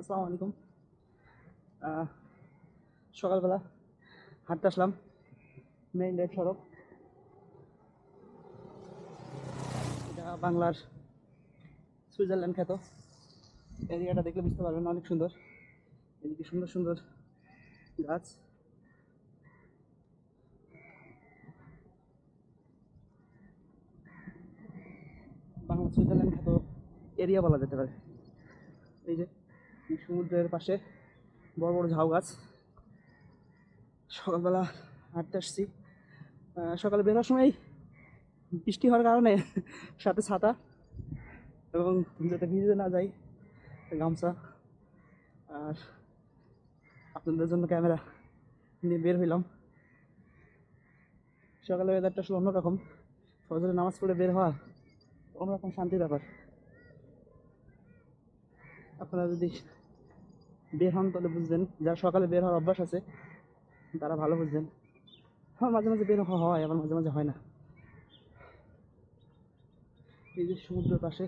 আসসালামু আলাইকুম সকালবেলা হাঁটতে আসলাম মেইন ড্রাইভ সড়ক। এটা বাংলার সুইজারল্যান্ড খ্যাত। এরিয়াটা দেখলে বুঝতে পারবেন অনেক সুন্দর। এদিকে সুন্দর সুন্দর গাছ। বাংলা সুইজারল্যান্ড খ্যাত এরিয়া বলা যেতে পারে। এই যে সমুদ্রের পাশে বড় বড় ঝাউ গাছ। সকালবেলা হাঁটতে আসছি। সকালে বেরোর সময় বৃষ্টি হওয়ার কারণে সাথে ছাতা এবং যাতে ভিজে না যাই, গামছা। আর আপনাদের জন্য ক্যামেরা নিয়ে বের হইলাম। সকালে ওয়েদারটা আসলে অন্যরকম। ফজরে নামাজ পড়ে বের হওয়া অন্যরকম শান্তির ব্যাপার। আপনারা যদি বের হন তাহলে বুঝবেন যারা সকালে বের হওয়ার অভ্যাস আছে, তারা ভালো বুঝবেন হ্যাঁ মাঝে মাঝে বের হওয়া হয়, আবার মাঝে মাঝে হয় না। এই যে সমুদ্রের পাশে,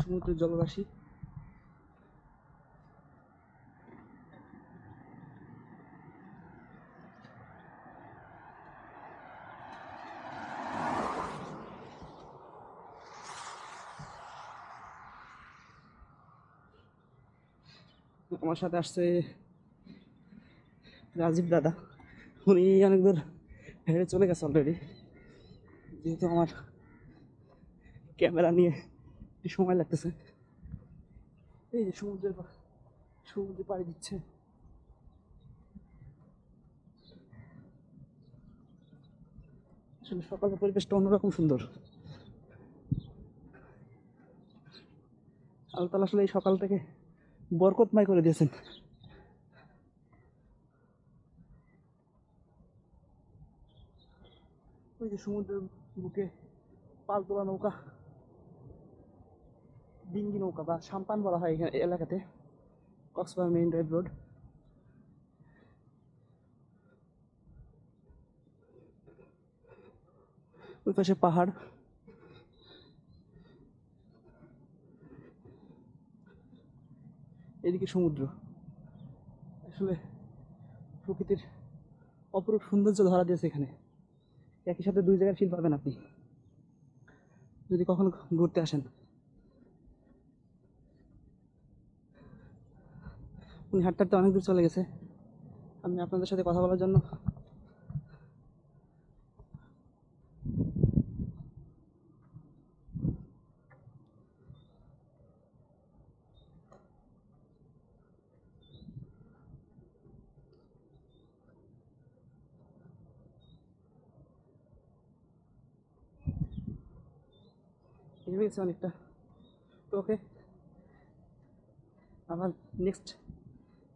সমুদ্রের জলরাশি। আমার সাথে আসছে রাজীব দাদা। উনি অনেক দূর হেঁটে চলে গেছে অলরেডি যেহেতু আমার ক্যামেরা নিয়ে একটু সময় লাগতেছে। এই যে সমুদ্রের সমুদ্রে পাড়ি দিচ্ছে। আসলে সকালের পরিবেশটা অন্যরকম সুন্দর। আল্লাহ তালা আসলে এই সকাল থেকে বরকতময় করে দিয়েছেন। ওই যে সমুদ্রের বুকে পাল তোলা নৌকা, ডিঙ্গি নৌকা বা সাম্পান বলা হয় এখানে এলাকাতে, কক্সবাজার মেইন ড্রাইভ রোড। ওই পাশে পাহাড়। এদিকে সমুদ্র। আসলে প্রকৃতির অপরূপ সৌন্দর্য ধরা দিয়েছে এখানে। একই সাথে দুই জায়গায় ফিল পাবেন আপনি। যদি কখনো ঘুরতে আসেন। উনি হাঁটতে হাঁটতে অনেক দূর চলে গেছে। আমি আপনাদের সাথে কথা বলার জন্য ভেবে হয়েছে অনেকটা। তো ওকে আবার নেক্সট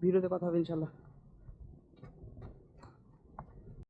ভিডিওতে কথা হবে ইনশাল্লাহ।